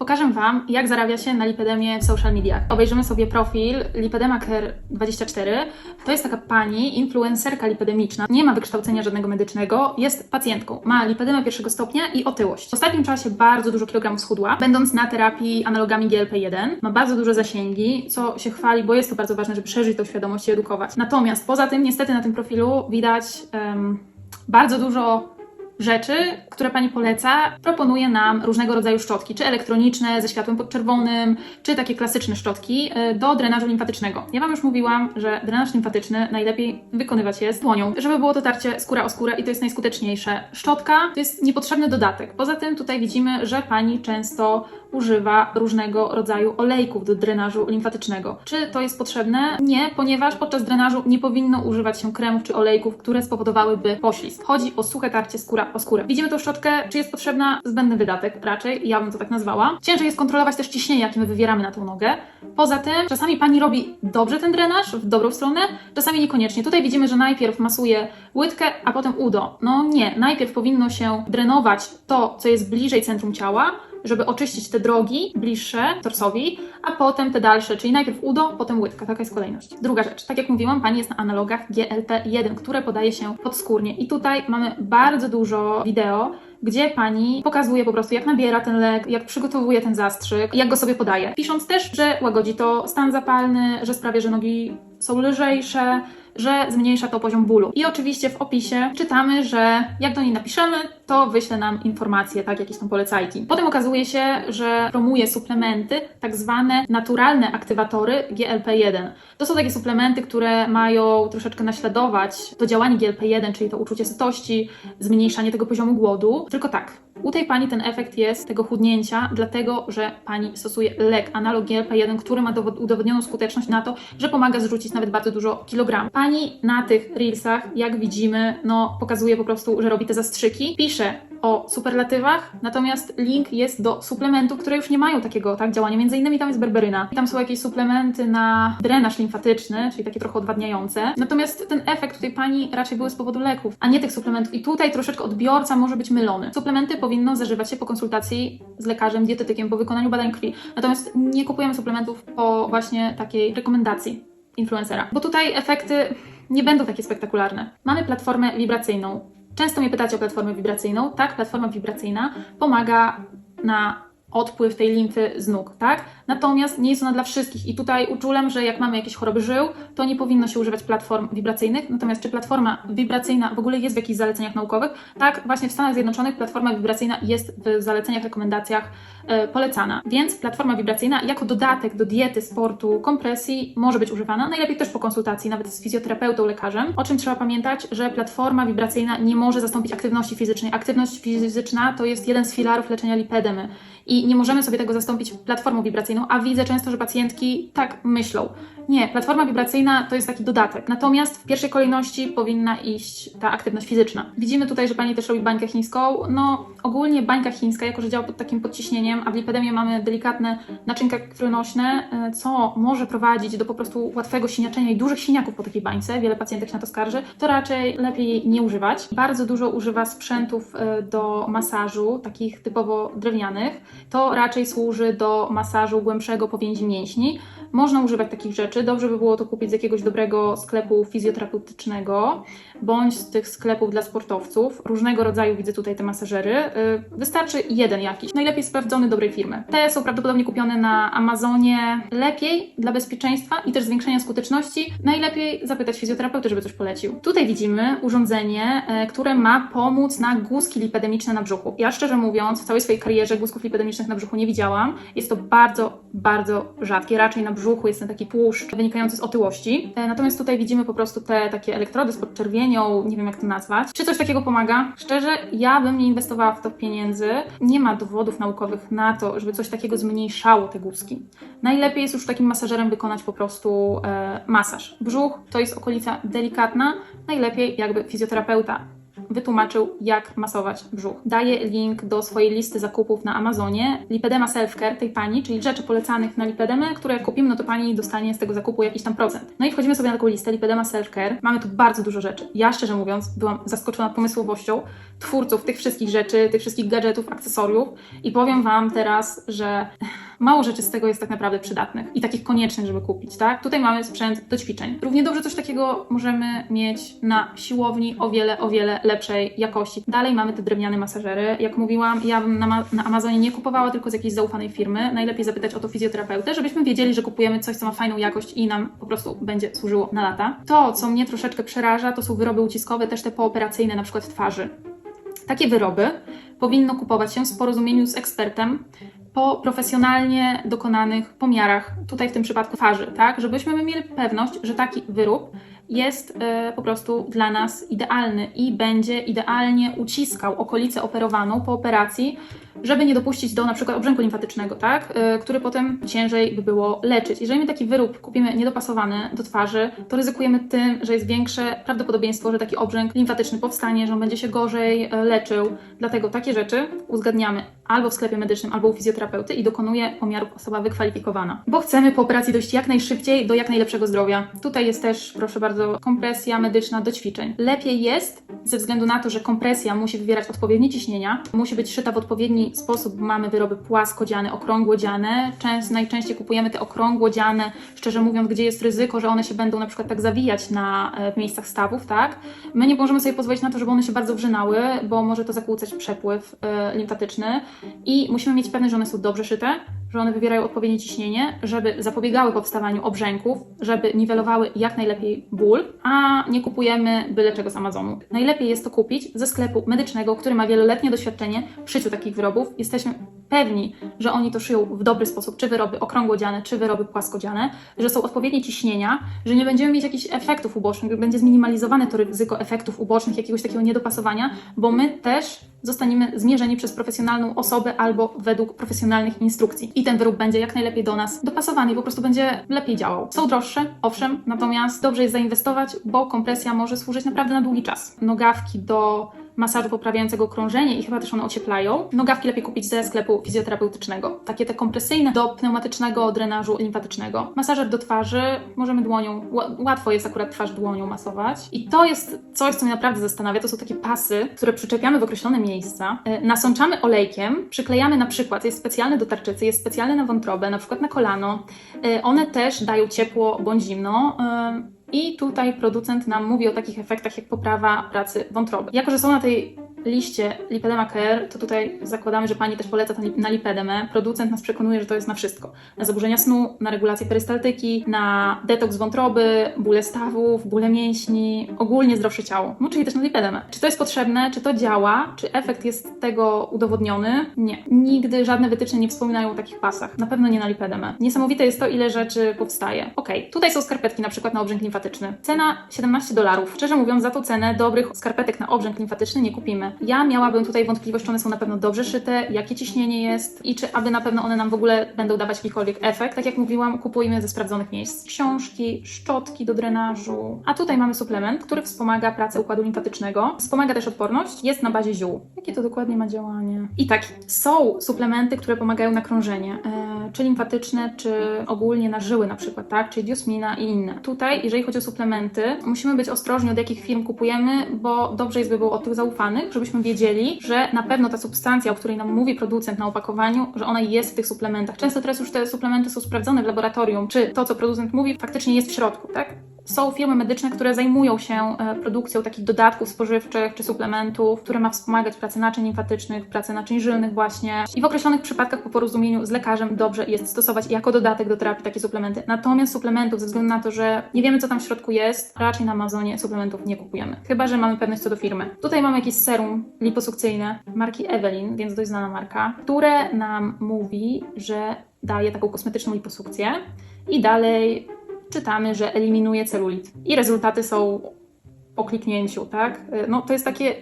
Pokażę Wam, jak zarabia się na lipedemie w social mediach. Obejrzymy sobie profil lipedemaker24. To jest taka pani, influencerka lipedemiczna. Nie ma wykształcenia żadnego medycznego, jest pacjentką. Ma lipedemę pierwszego stopnia i otyłość. W ostatnim czasie bardzo dużo kilogramów schudła, będąc na terapii analogami GLP-1. Ma bardzo duże zasięgi, co się chwali, bo jest to bardzo ważne, żeby szerzyć tą świadomość i edukować. Natomiast poza tym, niestety na tym profilu widać em, bardzo dużo rzeczy, które Pani poleca, proponuje nam różnego rodzaju szczotki, czy elektroniczne ze światłem podczerwonym, czy takie klasyczne szczotki y, do drenażu limfatycznego. Ja Wam już mówiłam, że drenaż limfatyczny najlepiej wykonywać jest dłonią, żeby było to tarcie skóra o skórę i to jest najskuteczniejsze. Szczotka to jest niepotrzebny dodatek. Poza tym tutaj widzimy, że Pani często używa różnego rodzaju olejków do drenażu limfatycznego. Czy to jest potrzebne? Nie, ponieważ podczas drenażu nie powinno używać się kremów czy olejków, które spowodowałyby poślizg. Chodzi o suche tarcie skóra o skórę. Widzimy tą szczotkę, czy jest potrzebna? Zbędny wydatek raczej, ja bym to tak nazwała. Ciężej jest kontrolować też ciśnienie, jakie my wywieramy na tą nogę. Poza tym, czasami pani robi dobrze ten drenaż, w dobrą stronę, czasami niekoniecznie. Tutaj widzimy, że najpierw masuje łydkę, a potem udo. No nie, najpierw powinno się drenować to, co jest bliżej centrum ciała, żeby oczyścić te drogi bliższe torsowi, a potem te dalsze, czyli najpierw udo, potem łydka. Taka jest kolejność. Druga rzecz, tak jak mówiłam, pani jest na analogach GLP-1, które podaje się podskórnie. I tutaj mamy bardzo dużo wideo, gdzie pani pokazuje po prostu, jak nabiera ten lek, jak przygotowuje ten zastrzyk, jak go sobie podaje. Pisząc też, że łagodzi to stan zapalny, że sprawia, że nogi są lżejsze, że zmniejsza to poziom bólu. I oczywiście w opisie czytamy, że jak do niej napiszemy, to wyśle nam informacje, tak, jakie są polecajki. Potem okazuje się, że promuje suplementy, tak zwane naturalne aktywatory GLP-1. To są takie suplementy, które mają troszeczkę naśladować to działanie GLP-1, czyli to uczucie sytości, zmniejszanie tego poziomu głodu. Tylko tak, u tej pani ten efekt jest tego chudnięcia, dlatego że pani stosuje lek, analog GLP-1, który ma dowod- udowodnioną skuteczność na to, że pomaga zrzucić nawet bardzo dużo kilogramów. Pani na tych reelsach, jak widzimy, no pokazuje po prostu, że robi te zastrzyki, pisze o superlatywach, natomiast link jest do suplementów, które już nie mają takiego tak, działania. Między innymi tam jest berberyna. Tam są jakieś suplementy na drenaż limfatyczny, czyli takie trochę odwadniające. Natomiast ten efekt tutaj pani raczej były z powodu leków, a nie tych suplementów. I tutaj troszeczkę odbiorca może być mylony. Suplementy powinno zażywać się po konsultacji z lekarzem, dietetykiem, po wykonaniu badań krwi. Natomiast nie kupujemy suplementów po właśnie takiej rekomendacji influencera. Bo tutaj efekty nie będą takie spektakularne. Mamy platformę wibracyjną. Często mnie pytacie o platformę wibracyjną. Tak, platforma wibracyjna pomaga na odpływ tej limfy z nóg, tak? Natomiast nie jest ona dla wszystkich i tutaj uczulam, że jak mamy jakieś choroby żył, to nie powinno się używać platform wibracyjnych. Natomiast czy platforma wibracyjna w ogóle jest w jakichś zaleceniach naukowych? Tak, właśnie w Stanach Zjednoczonych platforma wibracyjna jest w zaleceniach, rekomendacjach e, polecana. Więc platforma wibracyjna jako dodatek do diety, sportu, kompresji może być używana. Najlepiej też po konsultacji, nawet z fizjoterapeutą, lekarzem. O czym trzeba pamiętać, że platforma wibracyjna nie może zastąpić aktywności fizycznej. Aktywność fizyczna to jest jeden z filarów leczenia lipedemy i nie możemy sobie tego zastąpić platformą wibracyjną, a widzę często, że pacjentki tak myślą. Nie, platforma wibracyjna to jest taki dodatek. Natomiast w pierwszej kolejności powinna iść ta aktywność fizyczna. Widzimy tutaj, że pani też robi bańkę chińską. No, ogólnie bańka chińska, jako że działa pod takim podciśnieniem, a w lipedemie mamy delikatne naczynka krwionośne, y, co może prowadzić do po prostu łatwego siniaczenia i dużych siniaków po takiej bańce, wiele pacjentek się na to skarży, to raczej lepiej nie używać. Bardzo dużo używa sprzętów y, do masażu, takich typowo drewnianych. To raczej służy do masażu głębszego powięzi mięśni. Można używać takich rzeczy. Dobrze by było to kupić z jakiegoś dobrego sklepu fizjoterapeutycznego bądź z tych sklepów dla sportowców. Różnego rodzaju widzę tutaj te masażery. Y, Wystarczy jeden jakiś, najlepiej sprawdzony dobrej firmy. Te są prawdopodobnie kupione na Amazonie. Lepiej dla bezpieczeństwa i też zwiększenia skuteczności. Najlepiej zapytać fizjoterapeuty, żeby coś polecił. Tutaj widzimy urządzenie, e, które ma pomóc na guzki lipedemiczne na brzuchu. Ja szczerze mówiąc, w całej swojej karierze guzków lipedemicznych na brzuchu nie widziałam. Jest to bardzo, bardzo rzadkie. Raczej na brzuchu jest ten taki tłuszcz wynikający z otyłości. E, Natomiast tutaj widzimy po prostu te takie elektrody z podczerwienią, nie wiem jak to nazwać. Czy coś takiego pomaga? Szczerze, ja bym nie inwestowała w to pieniędzy. Nie ma dowodów naukowych na to, żeby coś takiego zmniejszało te guzki. Najlepiej jest już takim masażerem wykonać po prostu e, masaż. Brzuch to jest okolica delikatna, najlepiej jakby fizjoterapeuta wytłumaczył, jak masować brzuch. Daję link do swojej listy zakupów na Amazonie. Lipedema Selfcare tej pani, czyli rzeczy polecanych na lipedemę, które jak kupimy, no to pani dostanie z tego zakupu jakiś tam procent. No i wchodzimy sobie na taką listę Lipedema Selfcare. Mamy tu bardzo dużo rzeczy. Ja szczerze mówiąc byłam zaskoczona pomysłowością twórców tych wszystkich rzeczy, tych wszystkich gadżetów, akcesoriów i powiem Wam teraz, że mało rzeczy z tego jest tak naprawdę przydatnych i takich koniecznych, żeby kupić, tak? Tutaj mamy sprzęt do ćwiczeń. Równie dobrze coś takiego możemy mieć na siłowni o wiele, o wiele lepszej jakości. Dalej mamy te drewniane masażery. Jak mówiłam, ja bym na, na Amazonie nie kupowała tylko z jakiejś zaufanej firmy. Najlepiej zapytać o to fizjoterapeutę, żebyśmy wiedzieli, że kupujemy coś, co ma fajną jakość i nam po prostu będzie służyło na lata. To, co mnie troszeczkę przeraża, to są wyroby uciskowe, też te pooperacyjne, na przykład twarzy. Takie wyroby powinno kupować się w porozumieniu z ekspertem po profesjonalnie dokonanych pomiarach, tutaj w tym przypadku twarzy, tak? Żebyśmy mieli pewność, że taki wyrób jest e, po prostu dla nas idealny i będzie idealnie uciskał okolicę operowaną po operacji, żeby nie dopuścić do na przykład obrzęku limfatycznego, tak? E, który potem ciężej by było leczyć. Jeżeli my taki wyrób kupimy niedopasowany do twarzy, to ryzykujemy tym, że jest większe prawdopodobieństwo, że taki obrzęk limfatyczny powstanie, że on będzie się gorzej e, leczył. Dlatego takie rzeczy uzgadniamy albo w sklepie medycznym, albo u fizjoterapeuty i dokonuje pomiarów osoba wykwalifikowana. Bo chcemy po operacji dojść jak najszybciej do jak najlepszego zdrowia. Tutaj jest też, proszę bardzo, kompresja medyczna do ćwiczeń. Lepiej jest, ze względu na to, że kompresja musi wywierać odpowiednie ciśnienia, musi być szyta w odpowiedni sposób. Mamy wyroby płaskodziane, okrągłodziane. Często, najczęściej kupujemy te okrągłodziane, szczerze mówiąc, gdzie jest ryzyko, że one się będą na przykład tak zawijać na e, w miejscach stawów, tak? My nie możemy sobie pozwolić na to, żeby one się bardzo wrzynały, bo może to zakłócać przepływ e, limfatyczny i musimy mieć pewność, że one są dobrze szyte, że one wywierają odpowiednie ciśnienie, żeby zapobiegały powstawaniu obrzęków, żeby niwelowały jak najlepiej ból, a nie kupujemy byle czego z Amazonu. Najlepiej jest to kupić ze sklepu medycznego, który ma wieloletnie doświadczenie w szyciu takich wyrobów. Jesteśmy pewni, że oni to szyją w dobry sposób, czy wyroby okrągłodziane, czy wyroby płaskodziane, że są odpowiednie ciśnienia, że nie będziemy mieć jakichś efektów ubocznych, będzie zminimalizowane to ryzyko efektów ubocznych, jakiegoś takiego niedopasowania, bo my też zostaniemy zmierzeni przez profesjonalną osobę albo według profesjonalnych instrukcji. I ten wyrób będzie jak najlepiej do nas dopasowany i po prostu będzie lepiej działał. Są droższe, owszem, natomiast dobrze jest zainwestować, bo kompresja może służyć naprawdę na długi czas. Nogawki do masażu poprawiającego krążenie i chyba też one ocieplają. Nogawki lepiej kupić ze sklepu fizjoterapeutycznego. Takie te kompresyjne do pneumatycznego drenażu limfatycznego. Masażer do twarzy możemy dłonią, ła- łatwo jest akurat twarz dłonią masować. I to jest coś, co mnie naprawdę zastanawia. To są takie pasy, które przyczepiamy w określone miejsca, y, nasączamy olejkiem, przyklejamy na przykład, jest specjalny do tarczycy, jest specjalny na wątrobę, na przykład na kolano. Y, One też dają ciepło bądź zimno. I tutaj producent nam mówi o takich efektach jak poprawa pracy wątroby. Jako, że są na tej liście Lipedema Care, to tutaj zakładamy, że pani też poleca na lipedemę. Producent nas przekonuje, że to jest na wszystko. Na zaburzenia snu, na regulację perystaltyki, na detoks wątroby, bóle stawów, bóle mięśni, ogólnie zdrowsze ciało. No czyli też na lipedemę. Czy to jest potrzebne? Czy to działa? Czy efekt jest tego udowodniony? Nie. Nigdy żadne wytyczne nie wspominają o takich pasach. Na pewno nie na lipedemę. Niesamowite jest to, ile rzeczy powstaje. Okej, tutaj są skarpetki na przykład na obrzęk limfatyczny. Cena 17 dolarów. Szczerze mówiąc, za tą cenę dobrych skarpetek na obrzęk limfatyczny nie kupimy. Ja miałabym tutaj wątpliwość, czy one są na pewno dobrze szyte, jakie ciśnienie jest i czy aby na pewno one nam w ogóle będą dawać jakikolwiek efekt. Tak jak mówiłam, kupujmy ze sprawdzonych miejsc. Książki, szczotki do drenażu. A tutaj mamy suplement, który wspomaga pracę układu limfatycznego. Wspomaga też odporność. Jest na bazie ziół. Jakie to dokładnie ma działanie? I tak, są suplementy, które pomagają na krążenie. Czy limfatyczne, czy ogólnie na żyły na przykład, tak? Czyli diosmina i inne. Tutaj, jeżeli chodzi o suplementy, musimy być ostrożni od jakich firm kupujemy, bo dobrze jest by było od tych zaufanych, żebyśmy wiedzieli, że na pewno ta substancja, o której nam mówi producent na opakowaniu, że ona jest w tych suplementach. Często teraz już te suplementy są sprawdzone w laboratorium, czy to, co producent mówi, faktycznie jest w środku, tak? Są firmy medyczne, które zajmują się e, produkcją takich dodatków spożywczych czy suplementów, które ma wspomagać pracę naczyń limfatycznych, pracę naczyń żylnych właśnie. I w określonych przypadkach po porozumieniu z lekarzem dobrze jest stosować jako dodatek do terapii takie suplementy. Natomiast suplementów, ze względu na to, że nie wiemy, co tam w środku jest, raczej na Amazonie suplementów nie kupujemy. Chyba, że mamy pewność co do firmy. Tutaj mamy jakieś serum liposukcyjne marki Evelyn, więc dość znana marka, które nam mówi, że daje taką kosmetyczną liposukcję i dalej czytamy, że eliminuje celulit. I rezultaty są po kliknięciu, tak? Y, No to jest takie,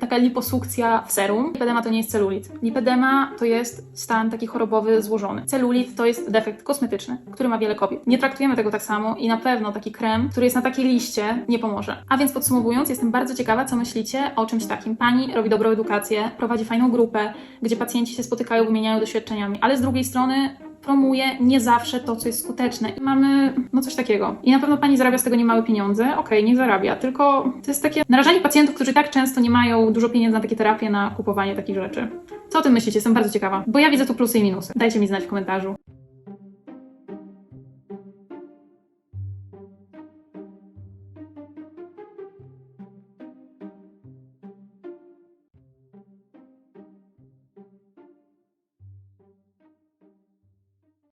taka liposukcja w serum. Lipedema to nie jest celulit. Lipedema to jest stan taki chorobowy złożony. Celulit to jest defekt kosmetyczny, który ma wiele kobiet. Nie traktujemy tego tak samo i na pewno taki krem, który jest na takiej liście, nie pomoże. A więc podsumowując, jestem bardzo ciekawa, co myślicie o czymś takim. Pani robi dobrą edukację, prowadzi fajną grupę, gdzie pacjenci się spotykają, wymieniają doświadczeniami, ale z drugiej strony promuje nie zawsze to, co jest skuteczne. I mamy no coś takiego. I na pewno pani zarabia z tego niemałe pieniądze. Okej, nie zarabia, tylko to jest takie narażanie pacjentów, którzy tak często nie mają dużo pieniędzy na takie terapie, na kupowanie takich rzeczy. Co o tym myślicie? Jestem bardzo ciekawa, bo ja widzę tu plusy i minusy. Dajcie mi znać w komentarzu.